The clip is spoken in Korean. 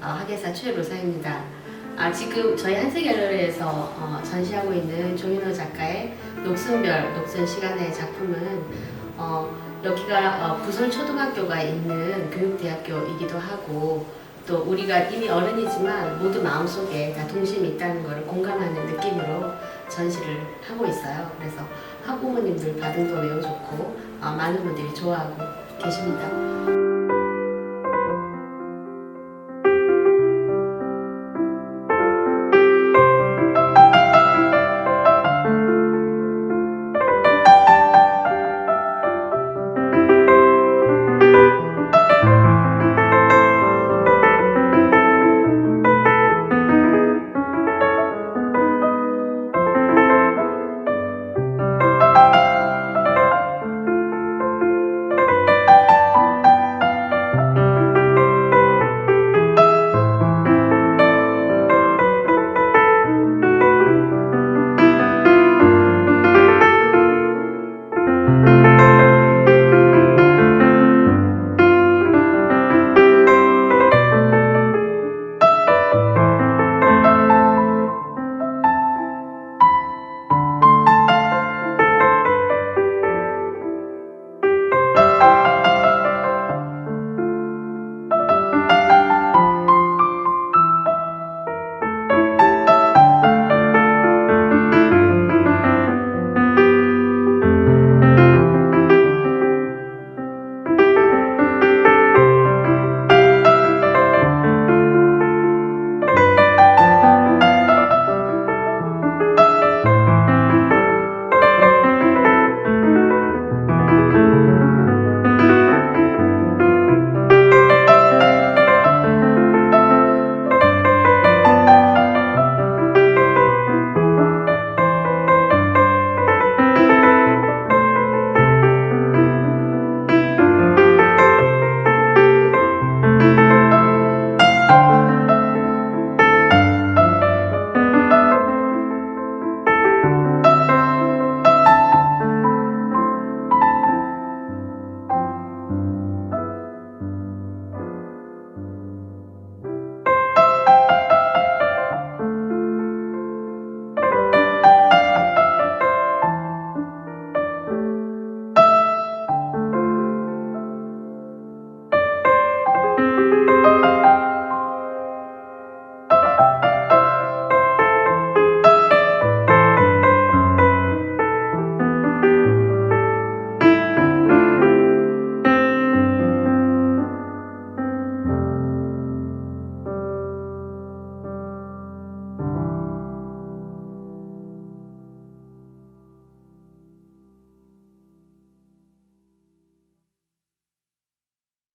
어, 학예사 최로사입니다. 아, 지금 저희 한세갤러리에서 어, 전시하고 있는 조인호 작가의 녹슨별, 녹슨 시간의 작품은 어, 여기가 어, 부설 초등학교가 있는 교육대학교이기도 하고 또 우리가 이미 어른이지만 모두 마음속에 다 동심이 있다는 것을 공감하는 느낌으로 전시를 하고 있어요. 그래서 학부모님들 반응도 매우 좋고 어, 많은 분들이 좋아하고 계십니다.